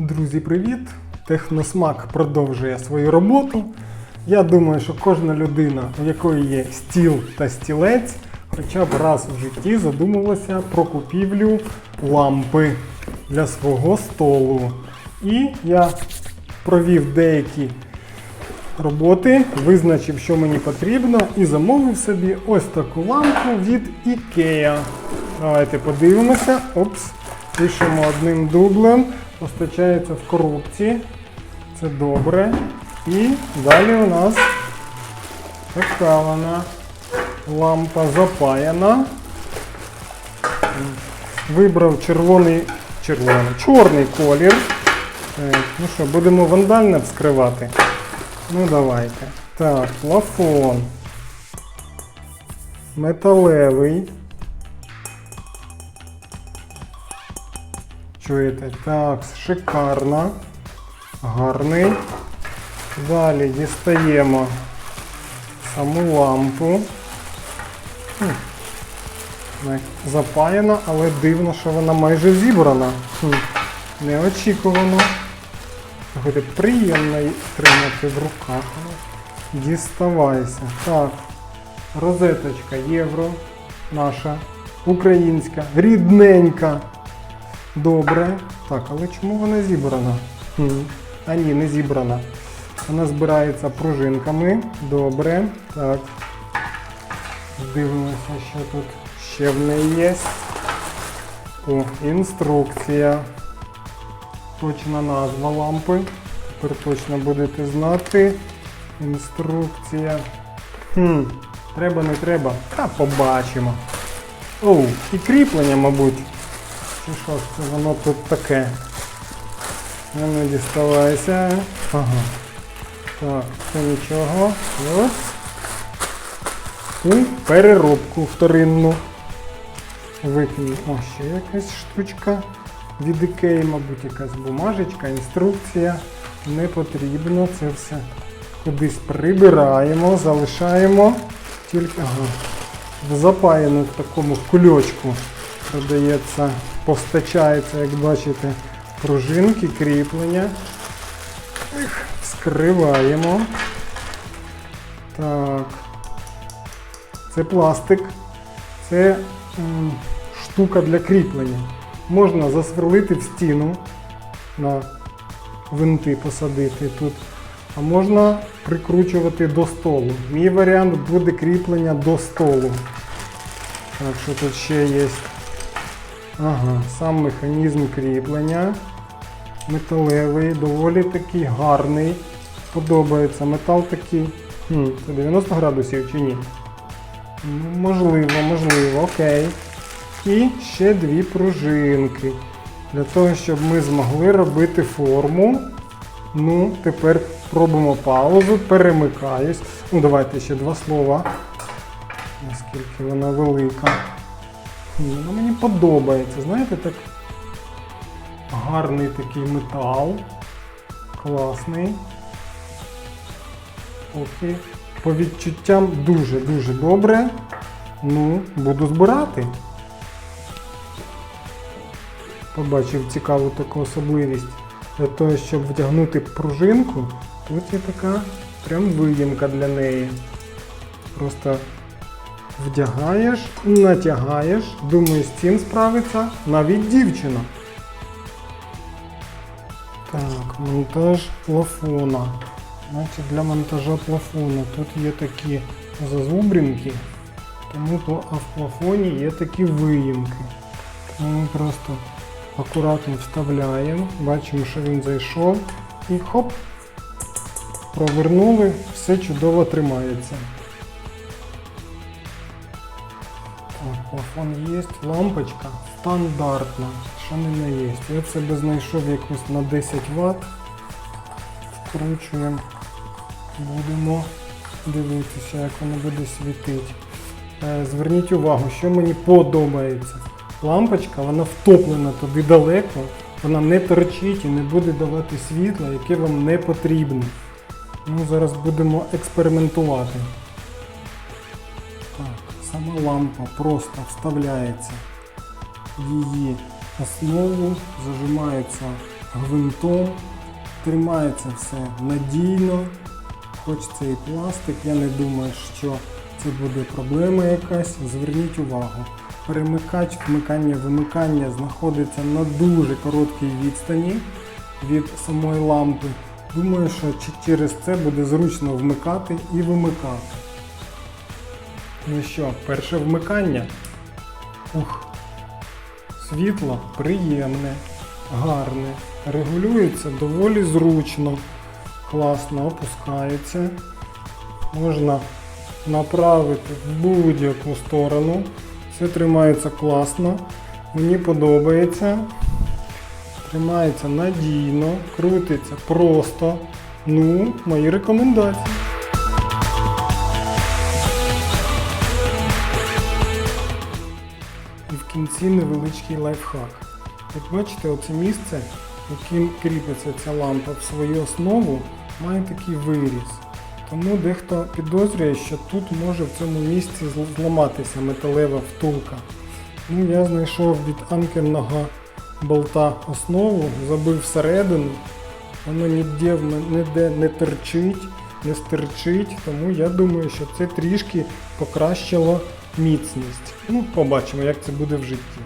Друзі, привіт! Техносмак продовжує свою роботу. Я думаю, що кожна людина, у якої є стіл та стілець, хоча б раз у житті задумувалася про купівлю лампи для свого столу. І я провів деякі роботи, визначив, що мені потрібно, і замовив собі ось таку лампу від IKEA. Давайте подивимося. Опс. Пишемо одним дублем. Постачається в коробці. Це добре. І далі у нас така лампа запаяна. Вибрав червоний, червоний, чорний колір. Так, ну що, будемо вандально вскривати. Ну давайте. Так, плафон. Металевий. Чуєте? Так, шикарно. Гарний. Далі дістаємо саму лампу. Запаяна, але дивно, що вона майже зібрана. Неочікувано. Говорить, приємно її тримати в руках. Діставайся. Так, розеточка євро. Наша українська, рідненька. Добре. Так, але чому вона зібрана? Хм. А ні, не зібрана. Вона збирається пружинками. Добре. Так. Дивимося, що тут ще в неї є. О, інструкція. Точна назва лампи. Тепер точно будете знати. Інструкція. Хм, треба, не треба. Та побачимо. Оу, і кріплення, мабуть. Що ж це воно тут таке? Ну, діставайся. Ага. Так, це нічого. Ось. І переробку вторинну. Викинь. О, ще якась штучка від Ікеї, мабуть, якась бумажечка, інструкція. Не потрібно це все кудись прибираємо, залишаємо. Тільки ага, запаяну в такому кульочку продається, постачається, як бачите, пружинки, кріплення. Їх Скриваємо. Так. Це пластик. Це м, штука для кріплення. Можна засверлити в стіну, на винти посадити тут, а можна прикручувати до столу. Мій варіант буде кріплення до столу. Так, що тут ще є? Ага, сам механізм кріплення. Металевий, доволі такий гарний. Подобається. Метал такий. Хм, це 90 градусів чи ні? Можливо, можливо, окей. І ще дві пружинки. Для того, щоб ми змогли робити форму. Ну, тепер робимо паузу, перемикаюсь. Ну, давайте ще два слова. Наскільки вона велика. Ні, Вона мені подобається. Знаєте, так гарний такий метал. Класний. Окей. По відчуттям дуже-дуже добре. Ну, буду збирати. Побачив цікаву таку особливість. Для того, щоб вдягнути пружинку, тут є така прям виїмка для неї. Просто вдягаєш, натягаєш, думаю, з цим справиться навіть дівчина. Так, монтаж плафона. Значить, для монтажа плафону тут є такі зазубринки, тому то а в плафоні є такі виїмки. Ми просто акуратно вставляємо, бачимо, що він зайшов і хоп, провернули, все чудово тримається. Плафон є, лампочка стандартна, що не на є. Я себе знайшов якусь на 10 Вт. Вкручуємо, будемо дивитися, як воно буде світити. Е, Зверніть увагу, що мені подобається. Лампочка, вона втоплена туди далеко, вона не торчить і не буде давати світла, яке вам не потрібно. Ну, зараз будемо експериментувати. Сама лампа просто вставляється в її основу, зажимається гвинтом. Тримається все надійно, хоч це і пластик, я не думаю, що це буде проблема якась. Зверніть увагу. Перемикач вмикання-вимикання знаходиться на дуже короткій відстані від самої лампи. Думаю, що через це буде зручно вмикати і вимикати. Ну що, перше вмикання. Ух. Світло приємне, гарне, регулюється доволі зручно, класно опускається. Можна направити в будь-яку сторону. Все тримається класно. Мені подобається. Тримається надійно, крутиться просто. Ну, мої рекомендації. Кінці невеличкий лайфхак. Як бачите, оце місце, яким кріпиться ця лампа в свою основу, має такий виріз. Тому дехто підозрює, що тут може в цьому місці зламатися металева втулка. Ну, я знайшов від анкерного болта основу, забив всередину, воно ніде, ніде не терчить, не стерчить, тому я думаю, що це трішки покращило міцність. Ну, побачимо, як це буде в житті.